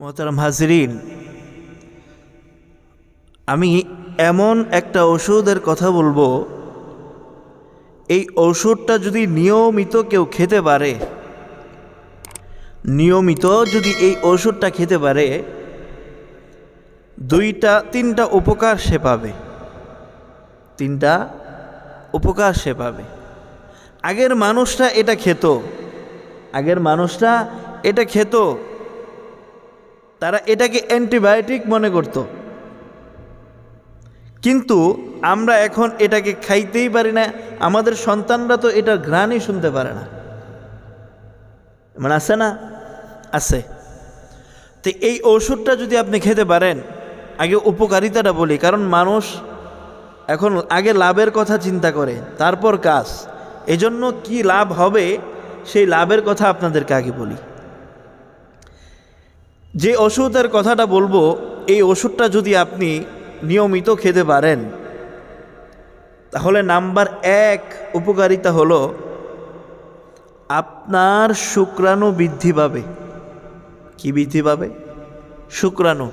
মোহতারাম হাজরিন, আমি এমন একটা ওষুধের কথা বলব। এই ওষুধটা যদি নিয়মিত কেউ খেতে পারে, নিয়মিত যদি এই ওষুধটা খেতে পারে, দুইটা, তিনটা উপকার সে পাবে। তিনটা উপকার সে পাবে। আগের মানুষটা এটা খেত। আগের মানুষটা এটা খেত। তারা এটাকে অ্যান্টিবায়োটিক মনে করত। কিন্তু আমরা এখন এটাকে খাইতেই পারি না, আমাদের সন্তানরা তো এটার ঘ্রাণই শুনতে পারে না। মানে আছে না? আছে। তো এই ওষুধটা যদি আপনি খেতে পারেন, আগে উপকারিতাটা বলি, কারণ মানুষ এখন আগে লাভের কথা চিন্তা করে, তারপর কাজ। এজন্য কি লাভ হবে, সেই লাভের কথা আপনাদেরকে আগে বলি। যে ওষুধের কথাটা বলব, এই ওষুধটা যদি আপনি নিয়মিত খেতে পারেন, তাহলে নাম্বার এক উপকারিতা হলো, আপনার শুক্রাণু বৃদ্ধি পাবে। কি বৃদ্ধি পাবে? শুক্রাণু।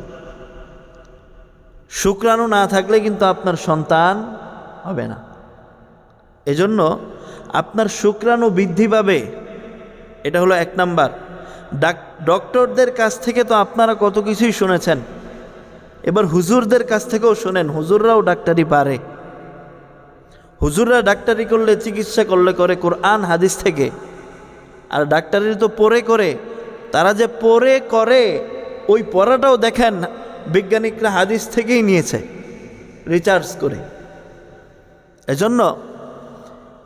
শুক্রাণু না থাকলে কিন্তু আপনার সন্তান হবে না। এজন্য আপনার শুক্রাণু বৃদ্ধি পাবে, এটা হলো এক নাম্বার। ডাক ডক্টরদের কাছ থেকে তো আপনারা কত কিছুই শুনেছেন। এবার হুজুরদের কাছ থেকেও শোনেন, হুজুররাও ডাক্তারি পারে। হুজুররা ডাক্তারি করলে, চিকিৎসা করলে করে কোরআন, হাদিস থেকে। আর ডাক্তারি তো পরে করে, তারা যে পরে করে, ওই পড়াটাও দেখেন, বিজ্ঞানিকরা হাদিস থেকেই নিয়েছে রিচার্জ করে। এজন্য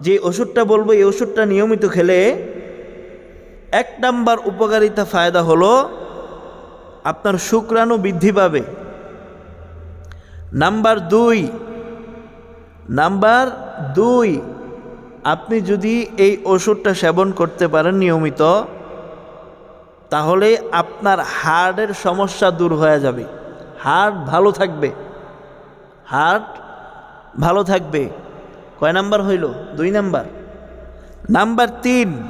যে ওষুধটা বলব, এই ওষুধটা নিয়মিত খেলে এক নাম্বার উপকারিতা ফায়দা হলো আপনার শুক্রাণু বৃদ্ধি পাবে। নাম্বার দুই নাম্বার দুই, আপনি যদি এই ওষুধটা সেবন করতে পারেন নিয়মিত, তাহলে আপনার হার্টের সমস্যা দূর হয়ে যাবে। হার্ট ভালো থাকবে। হার্ট ভালো থাকবে। কয় নাম্বার হইল? দুই নাম্বার। নাম্বার তিন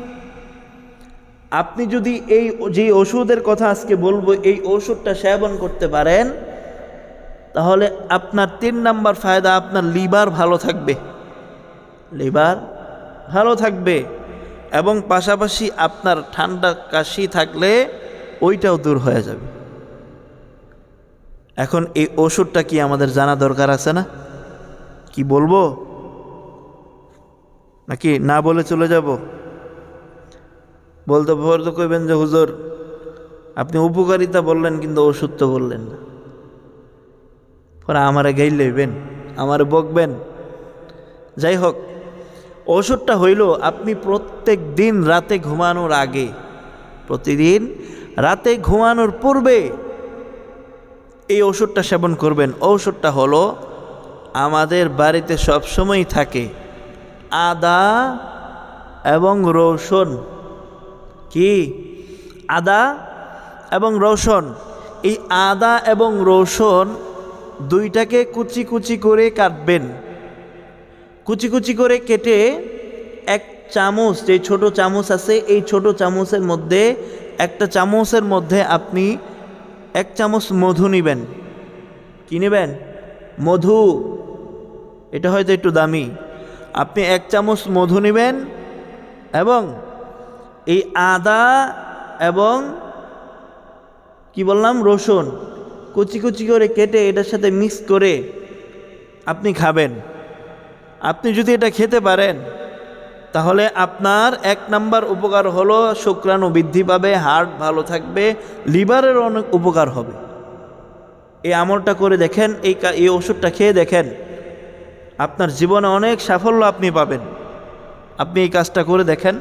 আপনি যদি এই যে ওষুধের কথা আজকে বলব, এই ওষুধটা সেবন করতে পারেন, তাহলে আপনার তিন নাম্বার ফায়দা, আপনার লিভার ভালো থাকবে। লিভার ভালো থাকবে এবং পাশাপাশি আপনার ঠান্ডা কাশি থাকলে ওইটাও দূর হয়ে যাবে। এখন এই ওষুধটা কি আমাদের জানা দরকার আছে না? কি বলব? নাকি না বলে চলে যাব? বলতে বলতে কইবেন যে, হুজুর, আপনি উপকারিতা বললেন কিন্তু ওষুধ তো বললেন না। পরে আমারে গাইল লইবেন, আমারে বকবেন। যাই হোক ওষুধটা হইল, আপনি প্রত্যেক দিন রাতে ঘুমানোর আগে, প্রতিদিন রাতে ঘুমানোর পূর্বে এই ওষুধটা সেবন করবেন। ওষুধটা হলো আমাদের বাড়িতে সবসময় থাকে আদা এবং রসুন। কি? আদা এবং রসুন। এই আদা এবং রসুন দুইটাকে কুচি কুচি করে কাটবেন। কুচি কুচি করে কেটে এক চামচ, যে ছোট চামচ আছে, এই ছোট চামচের মধ্যে, একটা চামচের মধ্যে আপনি এক চামচ মধু নেবেন। কি নেবেন? মধু। এটা হয়তো একটু দামি। আপনি এক চামচ মধু নেবেন এবং এই আদা এবং কি বললাম? রসুন। কুচি কুচি করে কেটে এটার সাথে মিক্স করে আপনি খাবেন। আপনি যদি এটা খেতে পারেন, তাহলে আপনার এক নাম্বার উপকার হলো শুক্রাণু বৃদ্ধি পাবে হার্ট ভালো থাকবে, লিভারের অনেক উপকার হবে। এই আমলটা করে দেখেন, এই এই ওষুধটা খেয়ে দেখেন, আপনার জীবনে অনেক সাফল্য আপনি পাবেন। আপনি এই কাজটা করে দেখেন।